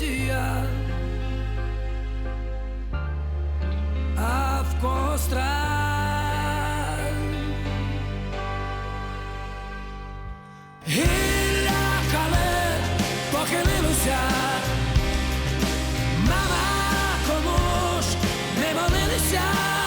трагедія, а в кого страх? Гілля хале похилилося, мама не молилися.